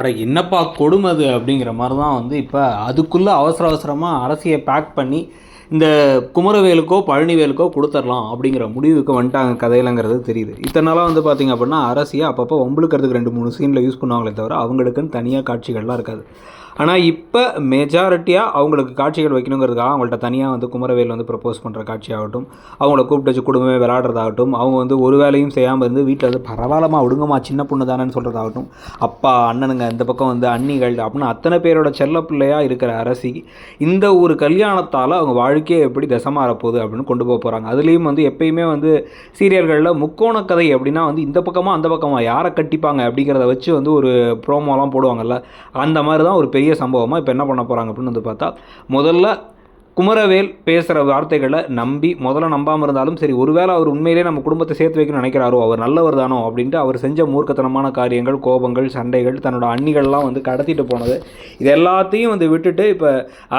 அட என்னப்பா கொடுமை அது அப்படிங்கிற மாதிரி தான் வந்து இப்போ அதுக்குள்ளே அவசர அவசரமாக அரசியை பேக் பண்ணி இந்த குமரவேலுக்கோ பழனிவேலுக்கோ கொடுத்துடலாம் அப்படிங்கிற முடிவுக்கு வந்துட்டாங்க கதையிலங்கிறது தெரியுது. இத்தனை நாளாக வந்து பார்த்திங்க அப்படின்னா அரசியை அப்பப்போ வம்புழுக்கிறதுக்கு ரெண்டு மூணு சீனில் யூஸ் பண்ணுவாங்களே தவிர அவங்களுக்குன்னு தனியாக காட்சிகள்லாம் இருக்காது. ஆனால் இப்போ மெஜாரிட்டியாக அவங்களுக்கு காட்சிகள் வைக்கணுங்கிறதுக்காக அவங்கள்ட்ட தனியாக வந்து குமரவேல் வந்து ப்ரப்போஸ் பண்ணுற காட்சியாகட்டும் அவங்கள கூப்பிட்டு வச்சு குடும்பமே விளாட்றதாகட்டும் அவங்க வந்து ஒரு வேலையும் செய்யாமல் இருந்து வீட்டில் வந்து பரவாயில்லமா விடுங்கம்மா சின்ன பொண்ணு தானேன்னு சொல்கிறதாகட்டும் அப்பா அண்ணனுங்க இந்த பக்கம் வந்து அண்ணிகள் அப்படின்னு அத்தனை பேரோட செல்ல பிள்ளையாக இருக்கிற அரசி இந்த ஒரு கல்யாணத்தால் அவங்க வாழ்க்கையை எப்படி தசமாற போகுது அப்படின்னு கொண்டு போக போகிறாங்க அதுலேயும் வந்து எப்பயுமே வந்து சீரியல்களில் முக்கோண கதை அப்படின்னா வந்து இந்த பக்கமாக அந்த பக்கமாக யாரை கட்டிப்பாங்க அப்படிங்கிறத வச்சு வந்து ஒரு ப்ரோமோலாம் போடுவாங்கல்ல அந்த மாதிரி தான் ஒரு பெரிய சம்பவமாக இப்போ என்ன பண்ண போகிறாங்க அப்படின்னு வந்து பார்த்தா முதல்ல குமரவேல் பேசுகிற வார்த்தைகளை நம்பி முதல்ல நம்பாமல் இருந்தாலும் சரி ஒருவேளை அவர் உண்மையிலே நம்ம குடும்பத்தை சேர்த்து வைக்கணும்னு நினைக்கிறாரோ அவர் நல்லவர் தானோ அப்படின்ட்டு அவர் செஞ்ச மூர்க்கத்தனமான காரியங்கள் கோபங்கள் சண்டைகள் தன்னோட அண்ணிகள்லாம் வந்து கடத்திட்டு போனது. இது எல்லாத்தையும் வந்து விட்டுட்டு இப்போ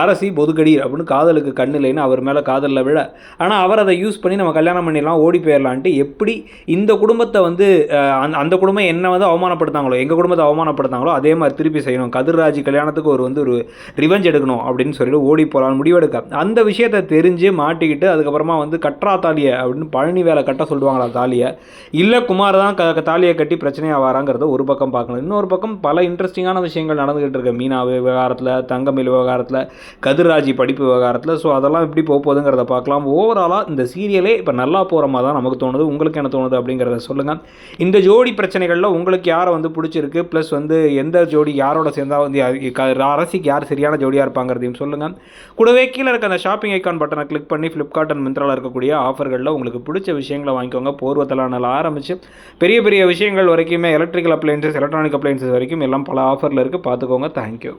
அரசி பொதுக்கடி அப்படின்னு காதலுக்கு கண்ணு இல்லைன்னு அவர் மேலே காதலில் விழ. ஆனால் அவர் அதை யூஸ் பண்ணி நம்ம கல்யாணம் பண்ணிடலாம் ஓடி போயிடலான்ட்டு எப்படி இந்த குடும்பத்தை வந்து அந்த அந்த குடும்பம் என்ன வந்து அவமானப்படுத்தாங்களோ எங்கள் குடும்பத்தை அவமானப்படுத்தாங்களோ அதே மாதிரி திருப்பி செய்யணும். கதிர்ராஜ் கல்யாணத்துக்கு ஒரு வந்து ஒரு ரிவெஞ்ச் எடுக்கணும் அப்படின்னு சொல்லிட்டு ஓடி போகலான்னு முடிவெடுக்க. அந்த விஷயத்தை தெரிஞ்சு மாட்டிக்கிட்டு அதுக்கப்புறமா வந்து கற்றா தாலியை அப்படின்னு பழனி வேலை கட்ட சொல்லுவாங்களா தாலியை? இல்லை குமார் தான் க தாலியை கட்டி பிரச்சனையாக வராங்கிறத ஒரு பக்கம் பார்க்கணும். இன்னொரு பக்கம் பல இன்ட்ரெஸ்டிங்கான விஷயங்கள் நடந்துகிட்டு இருக்கு. மீனா விவகாரத்தில் தங்கமில் விவகாரத்தில் கதிர்ராஜி படிப்பு விவகாரத்தில். ஸோ அதெல்லாம் எப்படி போக போகுதுங்கிறத பார்க்கலாம். ஓவராலாக இந்த சீரியலே இப்போ நல்லா போகிற மாதிரி தான் நமக்கு தோணுது. உங்களுக்கு என்ன தோணுது அப்படிங்கிறத சொல்லுங்கள் இந்த ஜோடி பிரச்சனைகளில் உங்களுக்கு யாரை வந்து பிடிச்சிருக்கு? ப்ளஸ் வந்து எந்த ஜோடி யாரோட சேர்ந்தால் வந்து யா- அரசிக்கு யார் சரியான ஜோடியாக இருப்பாங்கிறதையும் சொல்லுங்கள் கூடவே கீழே இருக்க அந்த ஷாப்பிங் ஐக்கான் பட்டனை கிளிக் பண்ணி ஃப்ளிப்கார்ட் அண்ட் மிந்த்ராவில் இருக்கக்கூடிய ஆஃபர்களில் உங்களுக்கு பிடிச்ச விஷயங்களை வாங்கிக்கோங்க. போர்வத்தலானால் ஆரம்பித்து பெரிய பெரிய விஷயங்கள் வரைக்குமே எலக்ட்ரிக்கல் அப்ளைன்சஸ் எலக்ட்ரானிக் அப்ளைன்சஸ் வரைக்கும் எல்லாம் பல ஆஃபரில் இருக்குது பார்த்துக்கோங்க. தேங்க்யூ